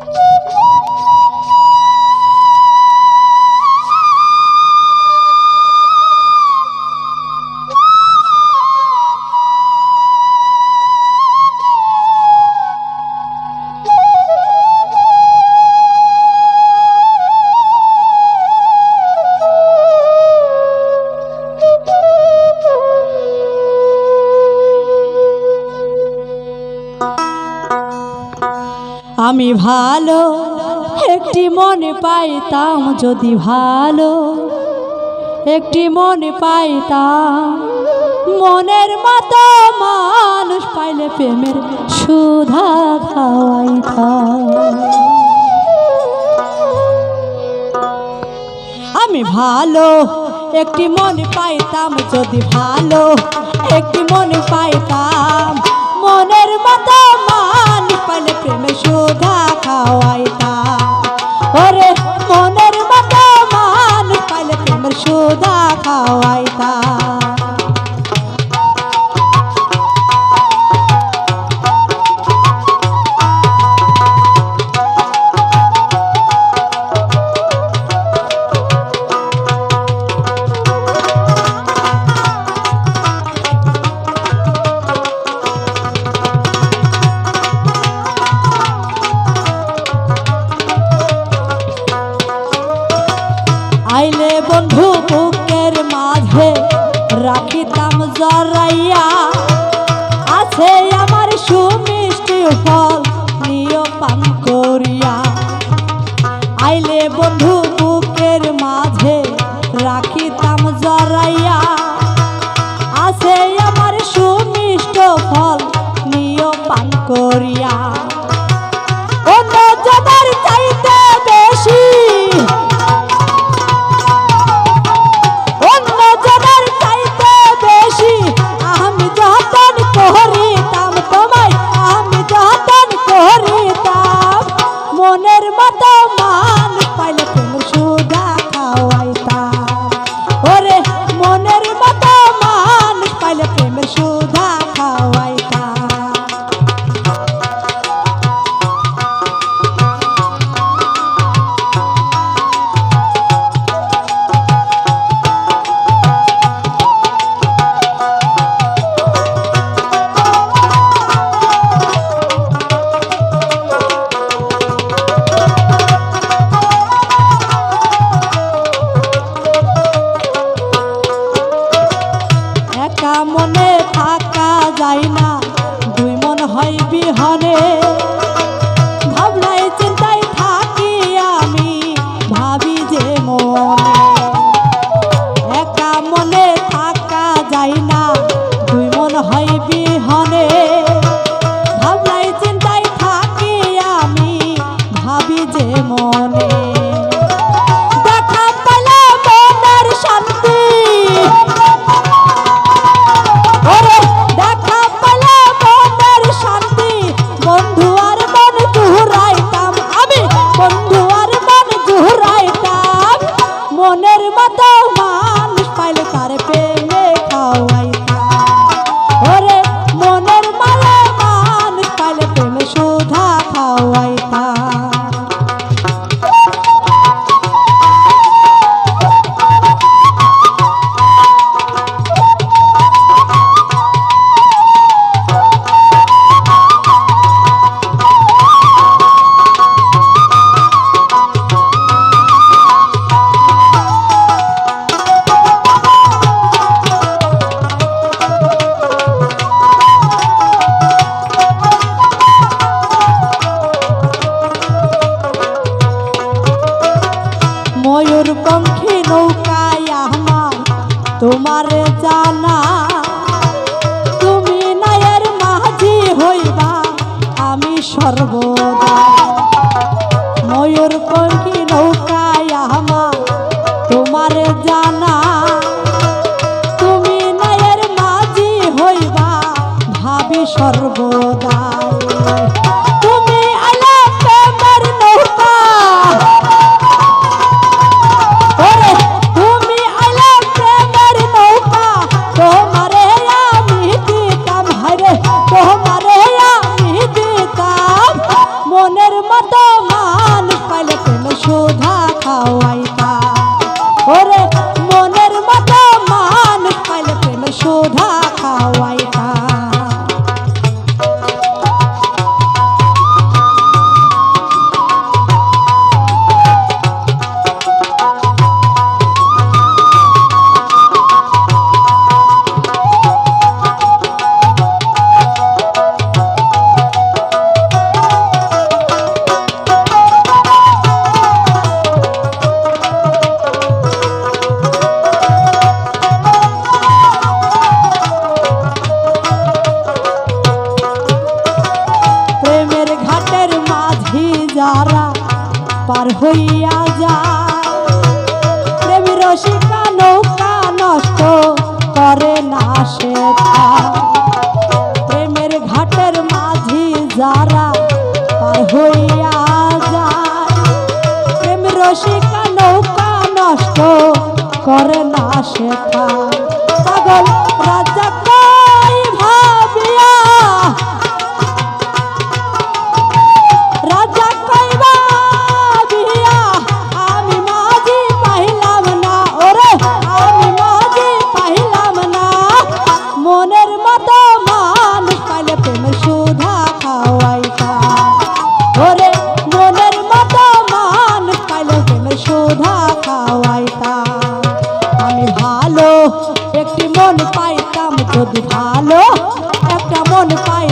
Woo-hoo! আমি ভালো, একটি মনে পাইতাম যদি ভালো। একটি মনে পাইতাম, মনের মতো মানুষ পাইলে প্রেমের সুধা খাওয়াইতাম। আমি ভালো, একটি মনে পাইতাম যদি ভালো, একটি মনে পাইতাম জরাইয়া। আছে আমার সুমিষ্টি ফল নিয় পান আইলে বন্ধু বুকের মাঝে রাখিতাম জরাইয়া। আছে আমার সুমিষ্ট ফল নিয় পান করিয়া। মান পাইলে হয় তোমার জানা, তুমি নায়ের মাঝি হইবা, আমি সর্বদা ময়ূর পঙ্খী নৌকায় আমা তোমার জানা, তুমি নায়ের মাঝি হইবা, ভাবি সর্বদা পার হইয়া যায়। মন পাইতাম যদি ভালো। একটা মন পাই